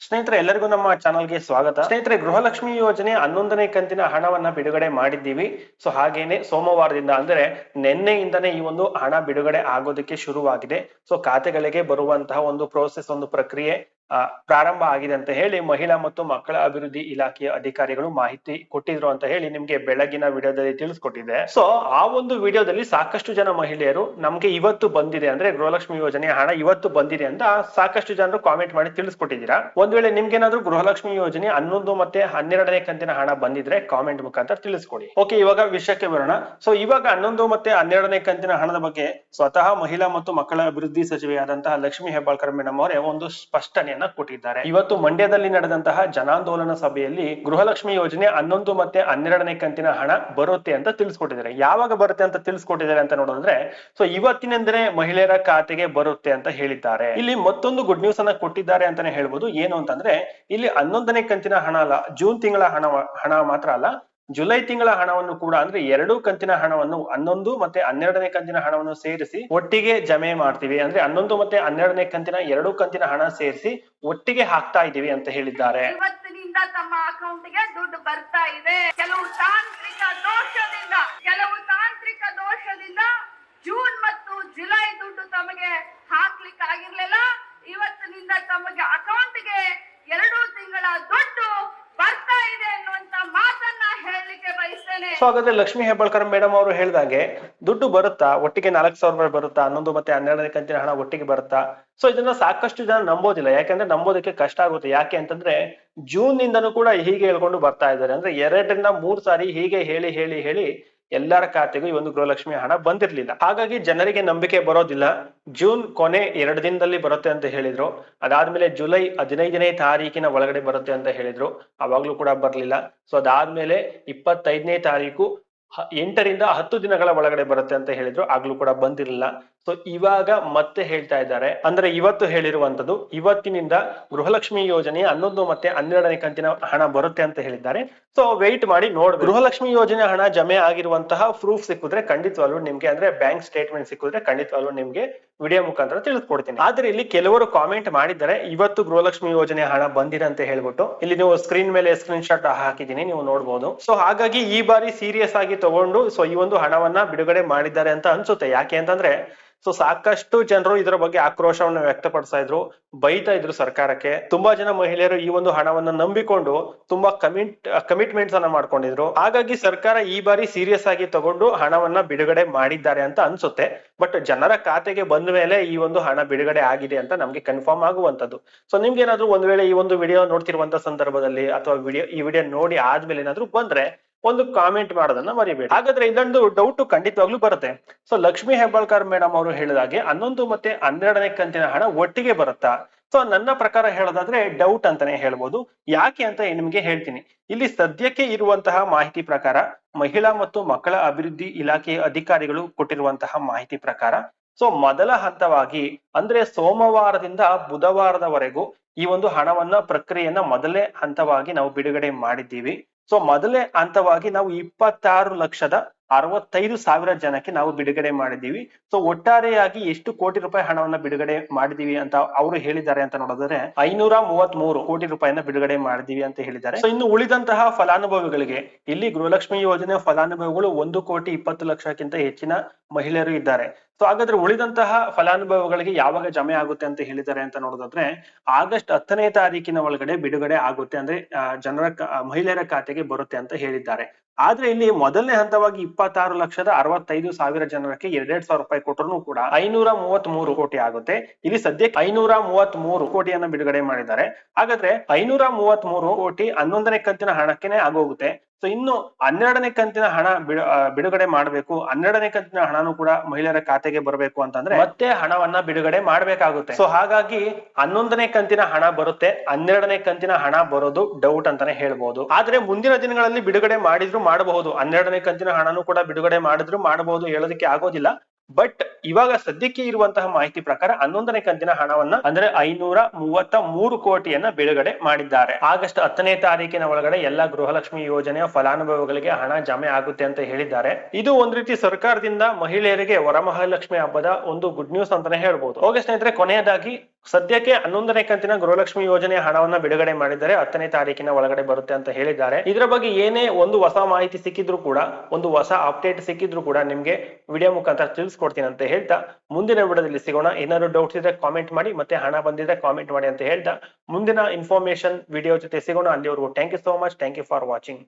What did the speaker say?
ಸ್ನೇಹಿತರೆ, ಎಲ್ಲರಿಗೂ ನಮ್ಮ ಚಾನಲ್ಗೆ ಸ್ವಾಗತ. ಸ್ನೇಹಿತರೆ, ಗೃಹಲಕ್ಷ್ಮಿ ಯೋಜನೆ ಹನ್ನೊಂದನೇ ಕಂತಿನ ಹಣವನ್ನ ಬಿಡುಗಡೆ ಮಾಡಿದ್ದೀವಿ. ಸೊ, ಹಾಗೇನೆ ಸೋಮವಾರದಿಂದ ಅಂದ್ರೆ ನಿನ್ನೆಯಿಂದನೇ ಈ ಒಂದು ಹಣ ಬಿಡುಗಡೆ ಆಗೋದಕ್ಕೆ ಶುರುವಾಗಿದೆ. ಸೊ, ಖಾತೆಗಳಿಗೆ ಬರುವಂತಹ ಒಂದು ಪ್ರೋಸೆಸ್ ಒಂದು ಪ್ರಕ್ರಿಯೆ ಪ್ರಾರಂಭ ಆಗಿದೆ ಅಂತ ಹೇಳಿ ಮಹಿಳಾ ಮತ್ತು ಮಕ್ಕಳ ಅಭಿವೃದ್ಧಿ ಇಲಾಖೆಯ ಅಧಿಕಾರಿಗಳು ಮಾಹಿತಿ ಕೊಟ್ಟಿದ್ರು ಅಂತ ಹೇಳಿ ನಿಮ್ಗೆ ಬೆಳಗಿನ ವಿಡಿಯೋದಲ್ಲಿ ತಿಳಿಸ್ಕೊಟ್ಟಿದೆ. ಸೊ ಆ ಒಂದು ವಿಡಿಯೋದಲ್ಲಿ ಸಾಕಷ್ಟು ಜನ ಮಹಿಳೆಯರು ನಮ್ಗೆ ಇವತ್ತು ಬಂದಿದೆ ಅಂದ್ರೆ ಗೃಹಲಕ್ಷ್ಮಿ ಯೋಜನೆಯ ಹಣ ಇವತ್ತು ಬಂದಿದೆ ಅಂತ ಸಾಕಷ್ಟು ಜನರು ಕಾಮೆಂಟ್ ಮಾಡಿ ತಿಳಿಸ್ಕೊಟ್ಟಿದ್ದೀರಾ? ಒಂದ್ ವೇಳೆ ನಿಮ್ಗೇನಾದ್ರೂ ಗೃಹಲಕ್ಷ್ಮಿ ಯೋಜನೆ ಹನ್ನೊಂದು ಮತ್ತೆ ಹನ್ನೆರಡನೇ ಕಂತಿನ ಹಣ ಬಂದಿದ್ರೆ ಕಾಮೆಂಟ್ ಮುಖಾಂತರ ತಿಳಿಸ್ಕೊಡಿ. ಓಕೆ ಇವಾಗ ವಿಷಯಕ್ಕೆ ಬರೋಣ. ಸೊ ಇವಾಗ ಹನ್ನೊಂದು ಮತ್ತೆ ಹನ್ನೆರಡನೇ ಕಂತಿನ ಹಣದ ಬಗ್ಗೆ ಸ್ವತಃ ಮಹಿಳಾ ಮತ್ತು ಮಕ್ಕಳ ಅಭಿವೃದ್ಧಿ ಸಚಿವೆಯಾದಂತಹ ಲಕ್ಷ್ಮಿ ಹೆಬ್ಬಾಳ್ಕರ್ ಮೇಡಮ್ ಅವರೇ ಒಂದು ಸ್ಪಷ್ಟನೆಯನ್ನ ಕೊಟ್ಟಿದ್ದಾರೆ. ಇವತ್ತು ಮಂಡ್ಯದಲ್ಲಿ ನಡೆದಂತಹ ಜನಾಂದೋಲನ ಸಭೆಯಲ್ಲಿ ಗೃಹಲಕ್ಷ್ಮಿ ಯೋಜನೆ ಹನ್ನೊಂದು ಮತ್ತೆ ಹನ್ನೆರಡನೇ ಕಂತಿನ ಹಣ ಬರುತ್ತೆ ಅಂತ ತಿಳಿಸ್ಕೊಟ್ಟಿದ್ದಾರೆ. ಯಾವಾಗ ಬರುತ್ತೆ ಅಂತ ತಿಳಿಸ್ಕೊಟ್ಟಿದ್ದಾರೆ ಅಂತ ನೋಡಿದ್ರೆ ಸೊ ಇವತ್ತಿನಿಂದಲೇ ಮಹಿಳೆಯರ ಖಾತೆಗೆ ಬರುತ್ತೆ ಅಂತ ಹೇಳಿದ್ದಾರೆ. ಇಲ್ಲಿ ಮತ್ತೊಂದು ಗುಡ್ ನ್ಯೂಸ್ ಅನ್ನ ಕೊಟ್ಟಿದ್ದಾರೆ ಅಂತಾನೆ ಹೇಳ್ಬೋದು. ಏನು ಅಂತಂದ್ರೆ, ಇಲ್ಲಿ ಹನ್ನೊಂದನೇ ಕಂತಿನ ಹಣ ಅಲ್ಲ, ಜೂನ್ ತಿಂಗಳ ಹಣ ಹಣ ಮಾತ್ರ ಅಲ್ಲ ಜುಲೈ ತಿಂಗಳ ಹಣವನ್ನು ಕೂಡ ಅಂದ್ರೆ ಎರಡು ಕಂತಿನ ಹಣವನ್ನು ಹನ್ನೊಂದು ಮತ್ತೆ ಹನ್ನೆರಡನೇ ಕಂತಿನ ಹಣವನ್ನು ಸೇರಿಸಿ ಒಟ್ಟಿಗೆ ಜಮೆ ಮಾಡ್ತೀವಿ. ಅಂದ್ರೆ ಹನ್ನೊಂದು ಮತ್ತೆ ಹನ್ನೆರಡನೇ ಕಂತಿನ ಎರಡು ಕಂತಿನ ಹಣ ಸೇರಿಸಿ ಒಟ್ಟಿಗೆ ಹಾಕ್ತಾ ಇದ್ದೀವಿ ಅಂತ ಹೇಳಿದ್ದಾರೆ. ತಮ್ಮ ಅಕೌಂಟ್ಗೆ ದುಡ್ಡು ಬರ್ತಾ ಇದೆ. ಕೆಲವು ತಾಂತ್ರಿಕ ದೋಷದಿಂದ ಕೆಲವು ತಾಂತ್ರಿಕ ದೋಷದಿಂದ ಜೂನ್ ಮತ್ತು ಜುಲೈ ದುಡ್ಡು ತಮಗೆ ಹಾಕ್ಲಿಕ್ಕೆ ಆಗಿರ್ಲಿಲ್ಲ ಇವತ್ತಿನಿಂದ ತಮಗೆ ಅಕೌಂಟ್ಗೆ ಎರಡು ತಿಂಗಳ ದುಡ್ಡು ಬರ್ತಾ ಇದೆ ಅನ್ನುವಂತ ಮಾತನ್ನ ಹೇಳಲಿಕ್ಕೆ ಬಯಸ್ತೇನೆ ಸೊ ಹಾಗಾದ್ರೆ ಲಕ್ಷ್ಮಿ ಹೆಬ್ಬಾಳ್ಕರ್ ಮೇಡಮ್ ಅವರು ಹೇಳ್ದಂಗೆ ದುಡ್ಡು ಬರುತ್ತಾ? ಒಟ್ಟಿಗೆ ನಾಲ್ಕು ಸಾವಿರ ರೂಪಾಯಿ ಬರುತ್ತಾ? ಹನ್ನೊಂದು ಮತ್ತೆ ಹನ್ನೆರಡನೇ ಕಂತಿನ ಹಣ ಒಟ್ಟಿಗೆ ಬರುತ್ತಾ? ಸೊ ಇದನ್ನ ಸಾಕಷ್ಟು ಜನ ನಂಬೋದಿಲ್ಲ. ಯಾಕಂದ್ರೆ ನಂಬೋದಕ್ಕೆ ಕಷ್ಟ ಆಗುತ್ತೆ. ಯಾಕೆ ಅಂತಂದ್ರೆ ಜೂನ್ ನಿಂದನೂ ಕೂಡ ಹೀಗೆ ಹೇಳ್ಕೊಂಡು ಬರ್ತಾ ಇದ್ದಾರೆ. ಅಂದ್ರೆ ಎರಡರಿಂದ ಮೂರ್ ಸಾರಿ ಹೀಗೆ ಹೇಳಿ ಹೇಳಿ ಹೇಳಿ ಎಲ್ಲರ ಖಾತೆಗೂ ಈ ಒಂದು ಗೃಹಲಕ್ಷ್ಮಿ ಹಣ ಬಂದಿರ್ಲಿಲ್ಲ. ಹಾಗಾಗಿ ಜನರಿಗೆ ನಂಬಿಕೆ ಬರೋದಿಲ್ಲ. ಜೂನ್ ಕೊನೆ ಎರಡು ದಿನದಲ್ಲಿ ಬರುತ್ತೆ ಅಂತ ಹೇಳಿದ್ರು. ಅದಾದ್ಮೇಲೆ ಜುಲೈ ಹದಿನೈದನೇ ತಾರೀಕಿನ ಒಳಗಡೆ ಬರುತ್ತೆ ಅಂತ ಹೇಳಿದ್ರು. ಅವಾಗ್ಲೂ ಕೂಡ ಬರ್ಲಿಲ್ಲ. ಸೊ ಅದಾದ್ಮೇಲೆ ಇಪ್ಪತ್ತೈದನೇ ತಾರೀಕು ಎಂಟರಿಂದ ಹತ್ತು ದಿನಗಳ ಒಳಗಡೆ ಬರುತ್ತೆ ಅಂತ ಹೇಳಿದ್ರು, ಆಗ್ಲೂ ಕೂಡ ಬಂದಿರಲಿಲ್ಲ. ಸೊ ಇವಾಗ ಮತ್ತೆ ಹೇಳ್ತಾ ಇದ್ದಾರೆ. ಅಂದ್ರೆ ಇವತ್ತು ಹೇಳಿರುವಂತದ್ದು ಇವತ್ತಿನಿಂದ ಗೃಹಲಕ್ಷ್ಮಿ ಯೋಜನೆ ಹನ್ನೊಂದು ಮತ್ತೆ ಹನ್ನೆರಡನೇ ಕಂತಿನ ಹಣ ಬರುತ್ತೆ ಅಂತ ಹೇಳಿದ್ದಾರೆ. ಸೊ ವೆಯ್ಟ್ ಮಾಡಿ ನೋಡಿ ಗೃಹಲಕ್ಷ್ಮಿ ಯೋಜನೆ ಹಣ ಜಮೆ ಆಗಿರುವಂತಹ ಪ್ರೂಫ್ ಸಿಕ್ಕಿದ್ರೆ ಖಂಡಿತವಾಗ್ಲೂ ನಿಮ್ಗೆ, ಅಂದ್ರೆ ಬ್ಯಾಂಕ್ ಸ್ಟೇಟ್ಮೆಂಟ್ ಸಿಕ್ಕಿದ್ರೆ ಖಂಡಿತವಾಗ್ಲೂ ನಿಮ್ಗೆ ವಿಡಿಯೋ ಮುಖಾಂತರ ತಿಳಿಸ್ಕೊಡ್ತೀನಿ ಆದ್ರೆ ಇಲ್ಲಿ ಕೆಲವರು ಕಾಮೆಂಟ್ ಮಾಡಿದ್ದಾರೆ, ಇವತ್ತು ಗೃಹಲಕ್ಷ್ಮಿ ಯೋಜನೆ ಹಣ ಬಂದಿದೆ ಅಂತ ಹೇಳ್ಬಿಟ್ಟು. ಇಲ್ಲಿ ನೀವು ಸ್ಕ್ರೀನ್ ಮೇಲೆ ಸ್ಕ್ರೀನ್ ಶಾಟ್ ಹಾಕಿದೀನಿ ನೀವು ನೋಡಬಹುದು ಸೊ ಹಾಗಾಗಿ ಈ ಬಾರಿ ಸೀರಿಯಸ್ ಆಗಿ ತಗೊಂಡು ಸೊ ಈ ಒಂದು ಹಣವನ್ನ ಬಿಡುಗಡೆ ಮಾಡಿದ್ದಾರೆ ಅಂತ ಅನ್ಸುತ್ತೆ. ಯಾಕೆ ಅಂತಂದ್ರೆ ಸೊ ಸಾಕಷ್ಟು ಜನರು ಇದರ ಬಗ್ಗೆ ಆಕ್ರೋಶವನ್ನು ವ್ಯಕ್ತಪಡಿಸ್ತಾ ಇದ್ರು, ಬೈತಾ ಇದ್ರು ಸರ್ಕಾರಕ್ಕೆ. ತುಂಬಾ ಜನ ಮಹಿಳೆಯರು ಈ ಒಂದು ಹಣವನ್ನ ನಂಬಿಕೊಂಡು ತುಂಬಾ ಕಮಿಟ್ ಕಮಿಟ್ಮೆಂಟ್ಸ್ ಅನ್ನ ಮಾಡ್ಕೊಂಡಿದ್ರು. ಹಾಗಾಗಿ ಸರ್ಕಾರ ಈ ಬಾರಿ ಸೀರಿಯಸ್ ಆಗಿ ತಗೊಂಡು ಹಣವನ್ನ ಬಿಡುಗಡೆ ಮಾಡಿದ್ದಾರೆ ಅಂತ ಅನ್ಸುತ್ತೆ. ಬಟ್ ಜನರ ಖಾತೆಗೆ ಬಂದ ಮೇಲೆ ಈ ಒಂದು ಹಣ ಬಿಡುಗಡೆ ಆಗಿದೆ ಅಂತ ನಮ್ಗೆ ಕನ್ಫರ್ಮ್ ಆಗುವಂತದ್ದು ಸೊ ನಿಮ್ಗೆ ಏನಾದ್ರು ಒಂದ್ ವೇಳೆ ಈ ಒಂದು ವಿಡಿಯೋ ನೋಡ್ತಿರುವಂತ ಸಂದರ್ಭದಲ್ಲಿ ಅಥವಾ ವಿಡಿಯೋ ಈ ವಿಡಿಯೋ ನೋಡಿ ಆದ್ಮೇಲೆ ಏನಾದ್ರು ಬಂದ್ರೆ ಒಂದು ಕಾಮೆಂಟ್ ಮಾಡೋದನ್ನ ಮರಿಬೇಡಿ. ಹಾಗಾದ್ರೆ ಇದೊಂದು ಡೌಟ್ ಖಂಡಿತವಾಗ್ಲೂ ಬರುತ್ತೆ. ಸೊ ಲಕ್ಷ್ಮಿ ಹೆಬ್ಬಾಳ್ಕರ್ ಮೇಡಮ್ ಅವರು ಹೇಳಿದಾಗೆ ಹನ್ನೊಂದು ಮತ್ತೆ ಹನ್ನೆರಡನೇ ಕಂತಿನ ಹಣ ಒಟ್ಟಿಗೆ ಬರುತ್ತಾ? ಸೊ ನನ್ನ ಪ್ರಕಾರ ಹೇಳೋದಾದ್ರೆ ಡೌಟ್ ಅಂತಾನೆ ಹೇಳ್ಬೋದು. ಯಾಕೆ ಅಂತ ನಿಮ್ಗೆ ಹೇಳ್ತೀನಿ. ಇಲ್ಲಿ ಸದ್ಯಕ್ಕೆ ಇರುವಂತಹ ಮಾಹಿತಿ ಪ್ರಕಾರ ಮಹಿಳಾ ಮತ್ತು ಮಕ್ಕಳ ಅಭಿವೃದ್ಧಿ ಇಲಾಖೆಯ ಅಧಿಕಾರಿಗಳು ಕೊಟ್ಟಿರುವಂತಹ ಮಾಹಿತಿ ಪ್ರಕಾರ ಸೊ ಮೊದಲ ಹಂತವಾಗಿ ಅಂದ್ರೆ ಸೋಮವಾರದಿಂದ ಬುಧವಾರದವರೆಗೂ ಈ ಒಂದು ಹಣವನ್ನ ಪ್ರಕ್ರಿಯೆಯನ್ನ ಮೊದಲೇ ಹಂತವಾಗಿ ನಾವು ಬಿಡುಗಡೆ ಮಾಡಿದ್ದೀವಿ. ಸೊ ಮೊದಲೇ ಹಂತವಾಗಿ ನಾವು ಇಪ್ಪತ್ತಾರು ಲಕ್ಷದ ಅರವತ್ತೈದು ಸಾವಿರ ಜನಕ್ಕೆ ನಾವು ಬಿಡುಗಡೆ ಮಾಡಿದ್ದೀವಿ. ಸೊ ಒಟ್ಟಾರೆಯಾಗಿ ಎಷ್ಟು ಕೋಟಿ ರೂಪಾಯಿ ಹಣವನ್ನ ಬಿಡುಗಡೆ ಮಾಡಿದೀವಿ ಅಂತ ಅವರು ಹೇಳಿದ್ದಾರೆ ಅಂತ ನೋಡಿದ್ರೆ ಐನೂರ ಮೂವತ್ತ್ ಮೂರು ಕೋಟಿ ರೂಪಾಯಿನ ಬಿಡುಗಡೆ ಮಾಡಿದೀವಿ ಅಂತ ಹೇಳಿದ್ದಾರೆ. ಸೊ ಇನ್ನು ಉಳಿದಂತಹ ಫಲಾನುಭವಿಗಳಿಗೆ ಇಲ್ಲಿ ಗೃಹಲಕ್ಷ್ಮಿ ಯೋಜನೆ ಫಲಾನುಭವಿಗಳು ಒಂದು ಕೋಟಿ ಇಪ್ಪತ್ತು ಲಕ್ಷಕ್ಕಿಂತ ಹೆಚ್ಚಿನ ಮಹಿಳೆಯರು ಇದ್ದಾರೆ. ಸೊ ಹಾಗಾದ್ರೆ ಉಳಿದಂತಹ ಫಲಾನುಭವಿಗಳಿಗೆ ಯಾವಾಗ ಜಮೆ ಆಗುತ್ತೆ ಅಂತ ಹೇಳಿದ್ದಾರೆ ಅಂತ ನೋಡೋದಾದ್ರೆ ಆಗಸ್ಟ್ ಹತ್ತನೇ ತಾರೀಕಿನ ಒಳಗಡೆ ಬಿಡುಗಡೆ ಆಗುತ್ತೆ ಅಂದ್ರೆ ಜನರ ಮಹಿಳೆಯರ ಖಾತೆಗೆ ಬರುತ್ತೆ ಅಂತ ಹೇಳಿದ್ದಾರೆ. ಆದ್ರೆ ಇಲ್ಲಿ ಮೊದಲನೇ ಹಂತವಾಗಿ ಇಪ್ಪತ್ತಾರು ಲಕ್ಷದ ಅರವತ್ತೈದು ಸಾವಿರ ಜನರಕ್ಕೆ ಎರಡೆರಡ್ ಸಾವಿರ ರೂಪಾಯಿ ಕೊಟ್ಟರು ಕೂಡ ಐನೂರ ಮೂವತ್ತ್ ಮೂರು ಕೋಟಿ ಆಗುತ್ತೆ. ಇಲ್ಲಿ ಸದ್ಯಕ್ಕೆ ಐನೂರ ಮೂವತ್ತ್ ಮೂರು ಕೋಟಿಯನ್ನ ಬಿಡುಗಡೆ ಮಾಡಿದ್ದಾರೆ. ಹಾಗಾದ್ರೆ ಐನೂರ ಮೂವತ್ತ್ ಮೂರು ಕೋಟಿ ಹನ್ನೊಂದನೇ ಕಂತಿನ ಹಣಕ್ಕೆನೆ ಆಗೋಗುತ್ತೆ. ಸೊ ಇನ್ನು ಹನ್ನೆರಡನೇ ಕಂತಿನ ಹಣ ಬಿಡು ಬಿಡುಗಡೆ ಮಾಡಬೇಕು. ಹನ್ನೆರಡನೇ ಕಂತಿನ ಹಣನೂ ಕೂಡ ಮಹಿಳೆಯರ ಖಾತೆಗೆ ಬರಬೇಕು ಅಂತಂದ್ರೆ ಮತ್ತೆ ಹಣವನ್ನ ಬಿಡುಗಡೆ ಮಾಡಬೇಕಾಗುತ್ತೆ. ಸೊ ಹಾಗಾಗಿ ಹನ್ನೊಂದನೇ ಕಂತಿನ ಹಣ ಬರುತ್ತೆ. ಹನ್ನೆರಡನೇ ಕಂತಿನ ಹಣ ಬರೋದು ಡೌಟ್ ಅಂತಾನೆ ಹೇಳ್ಬಹುದು ಆದ್ರೆ ಮುಂದಿನ ದಿನಗಳಲ್ಲಿ ಬಿಡುಗಡೆ ಮಾಡಿದ್ರು ಮಾಡಬಹುದು. ಹನ್ನೆರಡನೇ ಕಂತಿನ ಹಣನೂ ಕೂಡ ಬಿಡುಗಡೆ ಮಾಡಿದ್ರು ಮಾಡಬಹುದು. ಹೇಳೋದಕ್ಕೆ ಆಗೋದಿಲ್ಲ. ಬಟ್ ಇವಾಗ ಸದ್ಯಕ್ಕೆ ಇರುವಂತಹ ಮಾಹಿತಿ ಪ್ರಕಾರ ಹನ್ನೊಂದನೇ ಕಂತಿನ ಹಣವನ್ನ ಅಂದ್ರೆ ಐನೂರ ಮೂವತ್ತ ಮೂರು ಕೋಟಿಯನ್ನ ಬಿಡುಗಡೆ ಮಾಡಿದ್ದಾರೆ. ಆಗಸ್ಟ್ ಹತ್ತನೇ ತಾರೀಕಿನ ಒಳಗಡೆ ಎಲ್ಲಾ ಗೃಹಲಕ್ಷ್ಮಿ ಯೋಜನೆಯ ಫಲಾನುಭವಿಗಳಿಗೆ ಹಣ ಜಮೆ ಆಗುತ್ತೆ ಅಂತ ಹೇಳಿದ್ದಾರೆ. ಇದು ಒಂದ್ ರೀತಿ ಸರ್ಕಾರದಿಂದ ಮಹಿಳೆಯರಿಗೆ ವರಮಹಾಲಕ್ಷ್ಮಿ ಹಬ್ಬದ ಒಂದು ಗುಡ್ ನ್ಯೂಸ್ ಅಂತಾನೆ ಹೇಳ್ಬೋದು. ಹೋಗಿ ಸ್ನೇಹಿತರೆ, ಕೊನೆಯದಾಗಿ ಸದ್ಯಕ್ಕೆ ಹನ್ನೊಂದನೇ ಕಂತಿನ ಗೃಹಲಕ್ಷ್ಮಿ ಯೋಜನೆ ಹಣವನ್ನ ಬಿಡುಗಡೆ ಮಾಡಿದ್ದಾರೆ. ಹತ್ತನೇ ತಾರೀಕಿನ ಒಳಗಡೆ ಬರುತ್ತೆ ಅಂತ ಹೇಳಿದ್ದಾರೆ. ಇದರ ಬಗ್ಗೆ ಏನೇ ಒಂದು ಹೊಸ ಮಾಹಿತಿ ಸಿಕ್ಕಿದ್ರು ಕೂಡ, ಒಂದು ಹೊಸ ಅಪ್ಡೇಟ್ ಸಿಕ್ಕಿದ್ರು ಕೂಡ ನಿಮ್ಗೆ ವಿಡಿಯೋ ಮುಖಾಂತರ ತಿಳಿಸ್ಕೊಡ್ತೀನಿ ಅಂತ ಹೇಳ್ತಾ, ಮುಂದಿನ ವಿಡಿಯೋದಲ್ಲಿ ಸಿಗೋಣ. ಏನಾದ್ರು ಡೌಟ್ಸ್ ಇದ್ರೆ ಕಾಮೆಂಟ್ ಮಾಡಿ, ಮತ್ತೆ ಹಣ ಬಂದಿದ್ರೆ ಕಾಮೆಂಟ್ ಮಾಡಿ ಅಂತ ಹೇಳ್ತಾ, ಮುಂದಿನ ಇನ್ಫಾರ್ಮೇಶನ್ ವಿಡಿಯೋ ಜೊತೆ ಸಿಗೋಣ. ಅಲ್ಲಿವರೆಗೂ thank you so much thank you for watching